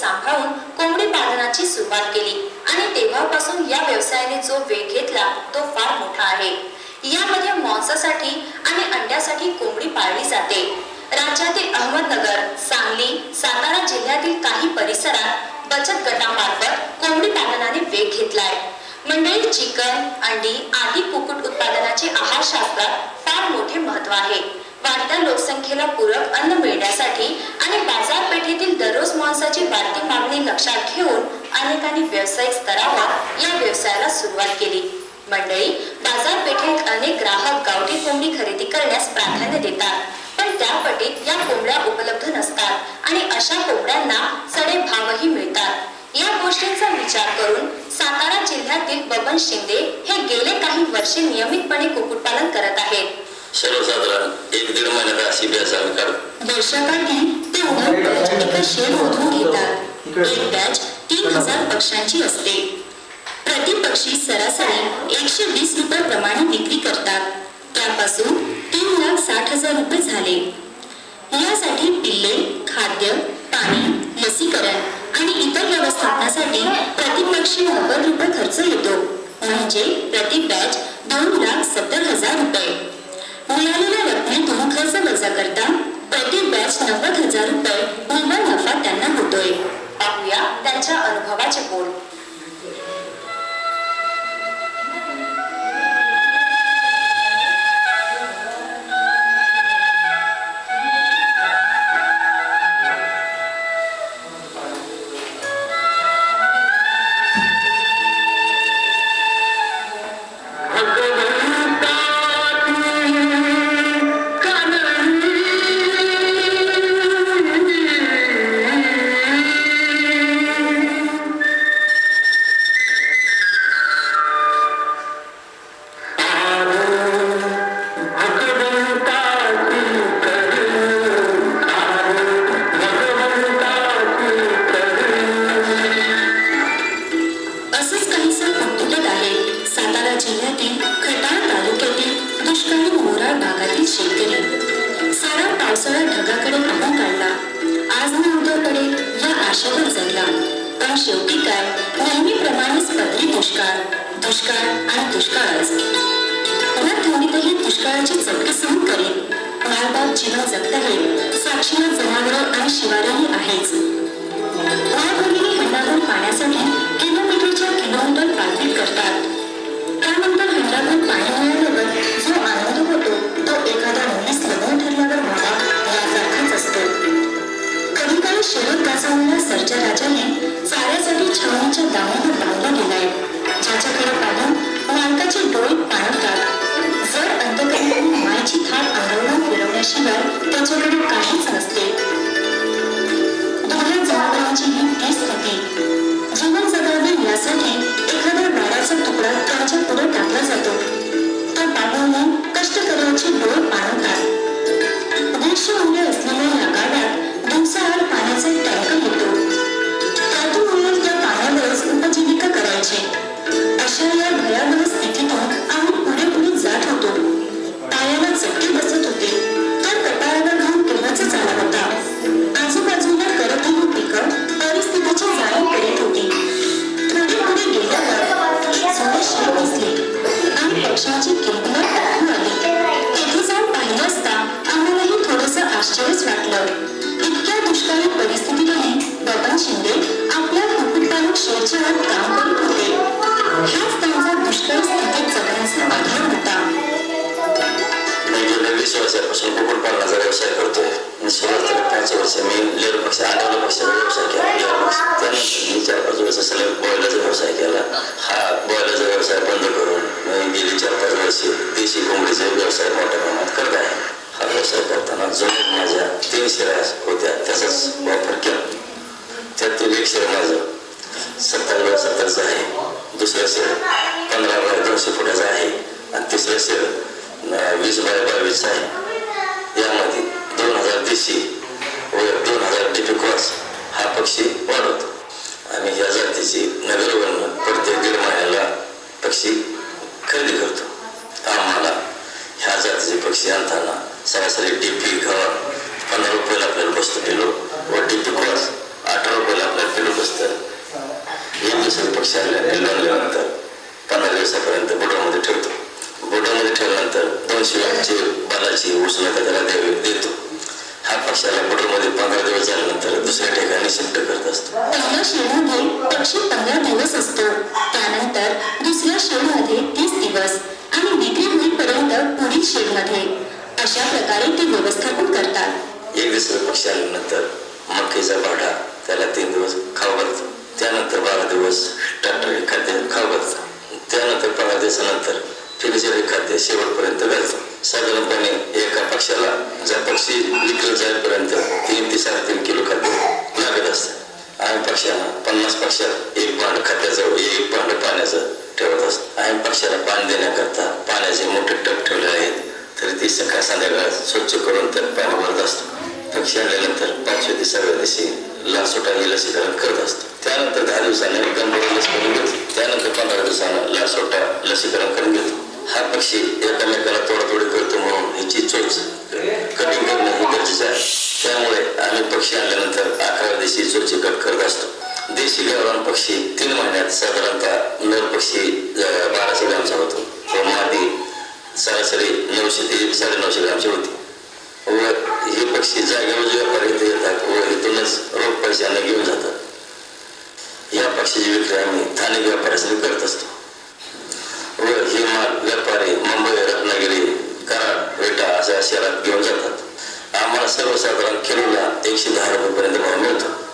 सांभाळून कोंबडी पालनाची सुरुवात केली. आणि तेव्हापासून या व्यवसायाने जो वेग घेतला तो फार मोठा आहे. यामध्ये मांसासाठी आणि अंड्यासाठी कोंबडी पाळली जाते. राज्यातील अहमदनगर सांगली सातारा जिल्ह्यातील काही परिसरात बचत गटामार्फत कोंबडी पालनाने वेग घेतलाय. मंडळी चिकन अंडी आदी कुक्कुट उत्पादनाचे आहार शास्त्रात फार मोठे महत्त्व आहे. वाढत्या लोकसंख्येला पूरक अन्न मिळण्यासाठी आणि बाजारपेठेतील दररोज मांसाची वाढती मागणी लक्षात घेऊन अनेकांनी व्यावसायिक स्तरावर या व्यवसायाला सुरुवात केली. मंडळी बाजारपेठेत अनेक ग्राहक गावठी कोंबडी खरेदी करण्यास प्राधान्य देतात. पण त्या पटीत या कोंबड्या उपलब्ध नसतात आणि अशा कोंबड्यांना सडे भावही मिळतात. या गोष्टींचा विचार करून सातारा जिल्ह्यातील बबन शिंदे हे गेले काही वर्षे नियमितपणे कुक्कुटपालन करत आहेत. सर्वसाधारण एक दीड महिन्यात अशी आम्ही काढतो. वर्षाकाठी ते उन्हाळ बॅच शेड मधून घेतात एक बॅच तीन हजार पक्ष्यांची असते प्रति पक्षी सरासरी एकशे वीस रुपये. प्रमाणे विक्री करतात त्यापासून तीन लाख साठ हजार रुपये झाले यासाठी पिल्ले खाद्य पाणी लसीकरण आणि इतर व्यवस्थापनासाठी प्रतिपक्षी नव्वद रुपये खर्च येतो म्हणजे प्रति बॅच दोन लाख सत्तर हजार रुपये मिळालेल्या रकमेतून खर्च त्यांच्या अनुभवाचे बोल. सातारा खटाळ तालुक्यातील दुष्काळी मोराळ भागातील शेतकरी. सारा पावसाळा ढगाकडे पाहून काढला. आज ना उद्याकडे या आशेवर जगला पण शेवटी काय? नेहमीप्रमाणेच पदरी दुष्काळ दुष्काळ आणि दुष्काळच. या थंडीतही दुष्काळाची चटके सहन करेल मालबाप जीवन जगत आहे साक्षीला जनावरं आणि शिवारही आहेच. वाघबहिणी हंडाभर पाण्यासाठी किलोमीटरच्या किलोमीटर पालखी कधी काळी शरद गाजवलेल्या सरच्या राजाने चाऱ्यासाठी छावणीच्या दावणीवर पक्षी व दोन हजार डीपी क्रॉस हा पक्षी वाढवतो. आम्ही या जातीची नगरवरून प्रत्येक दीड महिन्याला पक्षी खरेदी करतो. आम्हाला ह्या जातीचे पक्षी आणताना सरासरी डीपी झाल्यानंतर दुसऱ्या ठिकाणी शिफ्ट करत असतो. पहिल्या शेडमध्ये पक्षी पंधरा दिवस असतो. त्यानंतर दुसऱ्या शेडमध्ये तीस दिवस आणि विक्री होईपर्यंत पुढील शेडमध्ये अशा प्रकारे ते व्यवस्थापन करतात. एक दिवस पक्षी आल्यानंतर मक्कीचा पाढा त्याला तीन दिवस खाऊ घालतो. त्यानंतर बारा दिवस टाटरी खाद्य खाऊ घालतो. त्यानंतर पंधरा दिवसानंतर फिरजेरी खाद्य शेवटपर्यंत घालतो. साधारणपणे एका पक्षाला जर पक्षी विक्री जाईपर्यंत तीन ते साडेतीन किलो खाद्य लागत असतं. आम्ही पक्षाला पन्नास पक्षात एक भांड खाद्याचं एक भांड पाण्याचं ठेवत असतं. आम्ही पक्षाला पाणी देण्याकरता पाण्याचे मोठे टप ठेवले आहेत. तरी ती सकाळ संध्याकाळ स्वच्छ करून तर पाणी भरत असतो. पक्षी आल्यानंतर पाचव्या दिवसाव्या दिवशी लासोटाने लसीकरण करत असतो. त्यानंतर दहा दिवसांनी गंभीर लस करून घेतो. त्यानंतर पंधरा दिवसांना लासोटा लसीकरण करून घेतो. हा पक्षी एकामेकाला तोडातोडी करतो म्हणून ह्याची चोच कटिंग करणं हे गरजेचं आहे. त्यामुळे आम्ही पक्षी आणल्यानंतर अकरा दिवशी चोची कट करत असतो. देशी गावरान पक्षी तीन महिन्यात साधारणतः नर पक्षी बाराशे ग्रामचा होतो. व मादी सरासरी नऊशे ते साडेनऊशे ग्रामची होती. व हे पक्षी जागेवर जेव्हापर्यंत इथे येतात व इथूनच रोख पैशाने घेऊन जातात. या पक्षीची विक्री आम्ही स्थानिक व्यापाऱ्यासाठी करत असतो. शहरात घेऊन जातात. आम्हाला सर्वसाधारण किलोला एकशे दहा रुपयेपर्यंत भाव मिळतो.